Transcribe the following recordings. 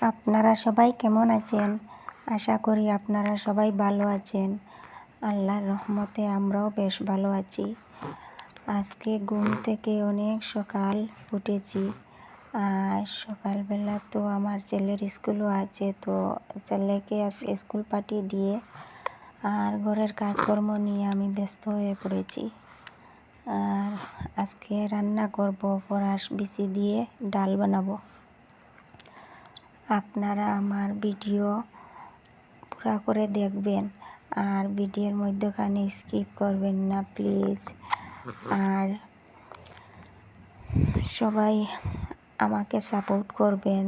আপনারা সবাই কেমন আছেন? আশা করি আপনারা সবাই ভালো আছেন। আল্লাহর রহমতে আমরাও বেশ ভালো আছি। আজকে ঘুম থেকে অনেক সকাল উঠেছি। আর সকালবেলা তো আমার ছেলের স্কুলও আছে, তো ছেলেকে আজকে স্কুল পাঠিয়ে দিয়ে আর ঘরের কাজকর্ম নিয়ে আমি ব্যস্ত হয়ে পড়েছি। আর আজকে রান্না করব পরাশ বিচি দিয়ে ডাল বানাবো। আপনারা আমার ভিডিও পুরা করে দেখবেন আর ভিডিওর মধ্যখানে স্কিপ করবেন না, প্লিজ। আর সবাই আমাকে সাপোর্ট করবেন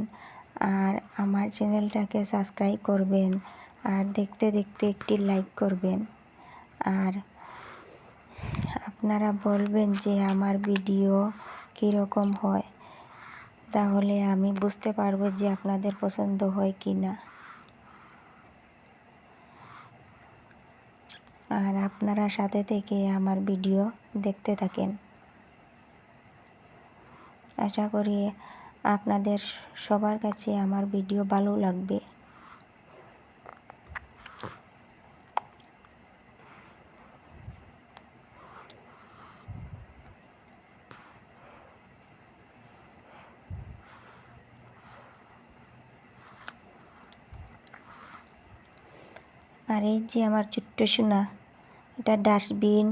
আর আমার চ্যানেলটাকে সাবস্ক্রাইব করবেন আর দেখতে দেখতে একটি লাইক করবেন। আর আপনারা বলবেন যে আমার ভিডিও কীরকম হয়। তাহলে আমি বুঝতে পারব যে আপনাদের পছন্দ হয় কি না। আর আপনারা সাথে থেকে আমার ভিডিও দেখতে থাকেন। আশা করি আপনাদের সবার কাছে আমার ভিডিও ভালো লাগবে। আর এই যে আমার ছোট্ট সোনা, এটা ডাস্টবিন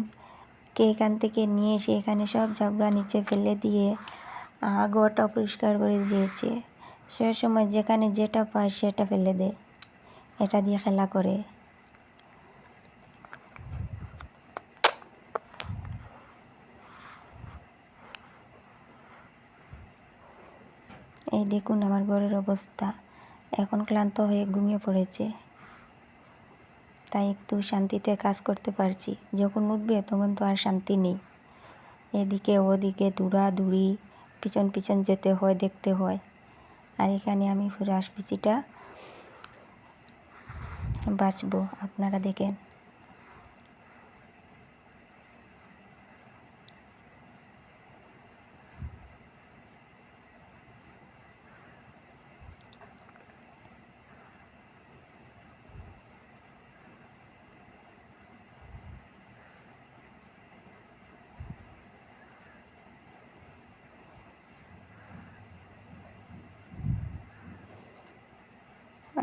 কে এখান থেকে নিয়ে এসে এখানে সব জাবড়া নিচে ফেলে দিয়ে ঘরটা পরিষ্কার করে দিয়েছে। সে সময় যেখানে যেটা পায় সেটা ফেলে দেয় এটা দিয়ে খেলা করে। এই দেখুন আমার ঘরের অবস্থা। এখন ক্লান্ত হয়ে ঘুমিয়ে পড়েছে। তাই একটু শান্তিতে কাজ করতে পারছি। যখন উঠবে তখন তো আর শান্তি নেই। এদিকে ওদিকে দূড়াদূড়ি, পিছন পিছন যেতে হয়, দেখতে হয়। আর এখানে আমি ফিরে আসবিছিটা বাঁচবো, আপনারা দেখেন।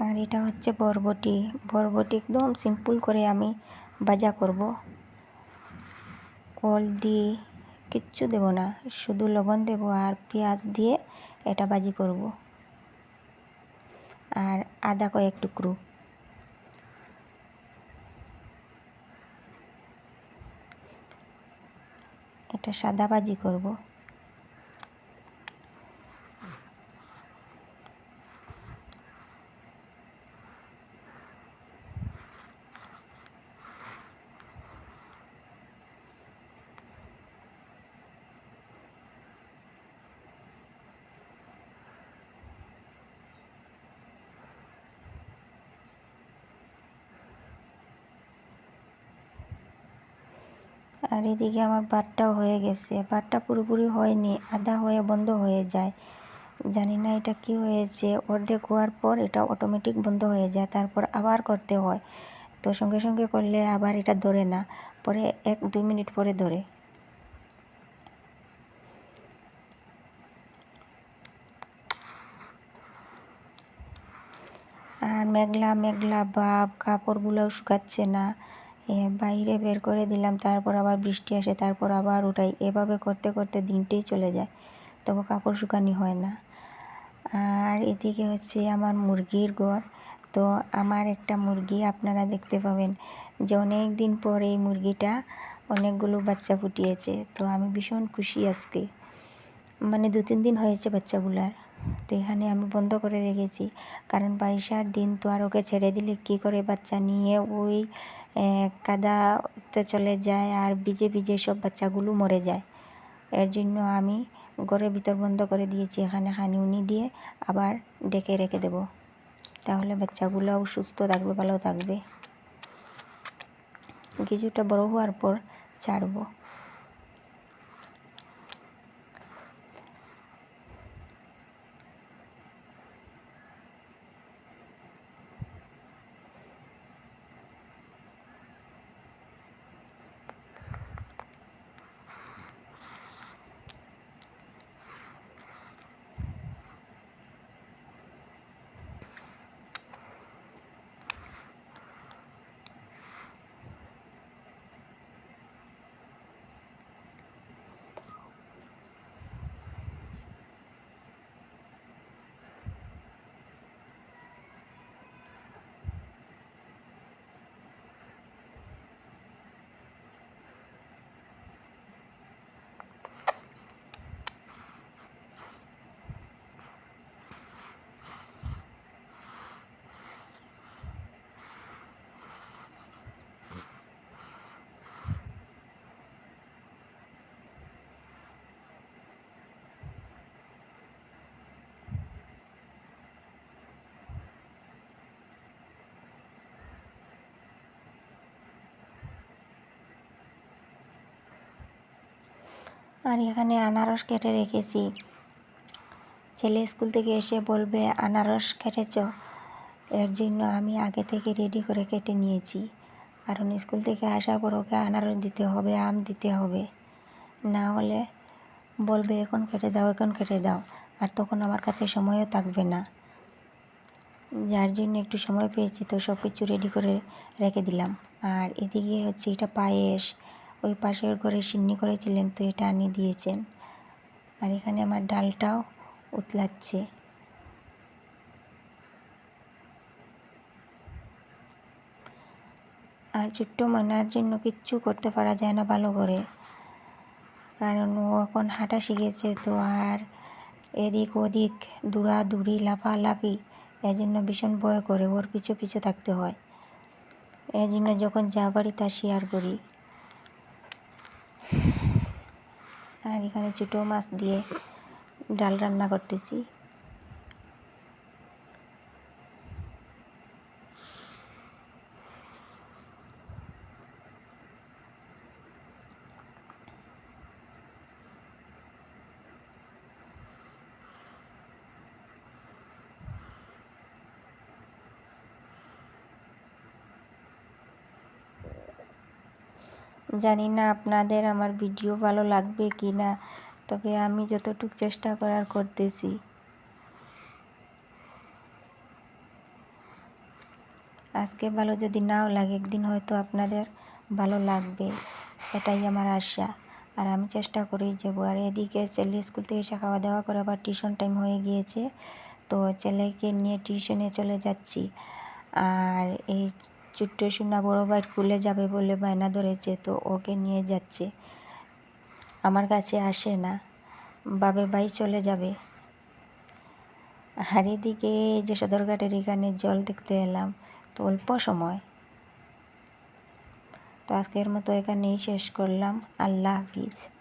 আর এটা হচ্ছে বরবটি। বরবটি একদম সিম্পল করে আমি ভাজা করব। কল দিয়ে কিচ্ছু দেব না, শুধু লবণ দেব আর পেঁয়াজ দিয়ে এটা ভাজি করব। আর আদা কয়েক টুকরো। এটা সাদা ভাজি করব। আর এদিকে আমার ভাতটাও হয়ে গেছে। ভাতটা পুরোপুরি হয়নি, আধা হয়ে বন্ধ হয়ে যায়। জানি না এটা কি হয়েছে, অর্ধেক হওয়ার পর এটা অটোমেটিক বন্ধ হয়ে যায়, তারপর আবার করতে হয়। তো সঙ্গে সঙ্গে করলে আবার এটা ধরে না, পরে এক দুই মিনিট পরে ধরে। আর মেঘলা মেঘলা ভাব কাপড়গুলোও শুকাচ্ছে না। বাইরে বের করে দিলাম, তারপর আবার বৃষ্টি আসে, তারপর আবার উঠাই। এভাবে করতে করতে দিনটাই চলে যায়, তবু কাপড় শুকানি হয় না। আর এদিকে হচ্ছে আমার মুরগির ঘর। তো আমার একটা মুরগি আপনারা দেখতে পাবেন যে অনেক দিন পর এই মুরগিটা অনেকগুলো বাচ্চা ফুটিয়েছে। তো আমি ভীষণ খুশি আজকে। মানে দু তিন দিন হয়েছে বাচ্চাগুলার তো এখানে আমি বন্ধ করে রেখেছি। কারণ বারিশার দিন তো আর ওকে ছেড়ে দিলে কী করে বাচ্চা নিয়ে ওই কাদাতে চলে যায় আর ভিজে ভিজে সব বাচ্চাগুলো মরে যায়। এর জন্য আমি ঘরের ভিতর বন্ধ করে দিয়েছি, এখানে খানি উনি দিয়ে আবার ডেকে রেখে দেব। তাহলে বাচ্চাগুলোও সুস্থ থাকবে, ভালো থাকবে। কিছুটা বড় হওয়ার পর ছাড়বো। আর এখানে আনারস কেটে রেখেছি। ছেলে স্কুল থেকে এসে বলবে, আনারস কেটেছ? এর জন্য আমি আগে থেকে রেডি করে কেটে নিয়েছি। কারণ স্কুল থেকে আসার পর ওকে আনারস দিতে হবে, আম দিতে হবে। না হলে বলবে, এখন কেটে দাও, এখন কেটে দাও। আর তখন আমার কাছে সময়ও থাকবে না। যার জন্য একটু সময় পেয়েছি, তো সব কিছু রেডি করে রেখে দিলাম। আর এদিকে হচ্ছে এটা পায়েস। ওই পাশের ঘরে সিন্নি করেছিলেন, তো এটা আনিয়ে দিয়েছেন। আর এখানে আমার ডালটাও উতলাচ্ছে। আর ছোট্ট ময়নার জন্য কিচ্ছু করতে পারা যায় না ভালো করে। কারণ ও এখন হাঁটা শিখেছে, তো আর এদিক ওদিক দূরাদূরি, লাফালাফি এই জন্য ভীষণ ভয় করে। ওর পিছু পিছু থাকতে হয়। এই জন্য যখন যা পারি তা শেয়ার করি। আর এখানে ছোটো মাছ দিয়ে ডাল রান্না করতেছি। জানি না আপনাদের আমার ভিডিও ভালো লাগবে কি না, তবে আমি যতটুকু চেষ্টা করার করতেছি। আজকে ভালো যদি নাও লাগে, একদিন হয়তো আপনাদের ভালো লাগবে। এটাই আমার আশা। আর আমি চেষ্টা করেই যাব। আর এদিকে ছেলে স্কুল থেকে এসে খাওয়া দাওয়া করে আবার টিউশন টাইম হয়ে গিয়েছে। তো ছেলেকে নিয়ে টিউশনে চলে যাচ্ছি। আর এই ছোট্ট সোনা বড় ভাই স্কুলে যাবে বলে বায়না ধরেছে, তো ওকে নিয়ে যাচ্ছে। আমার কাছে আসে না। বাবে ভাই চলে যাবে। আর এদিকে যে সদরঘাটের এখানে জল দেখতে এলাম। তো অল্প সময়। তো আজকের মতো এখানেই শেষ করলাম। আল্লাহ হাফিজ।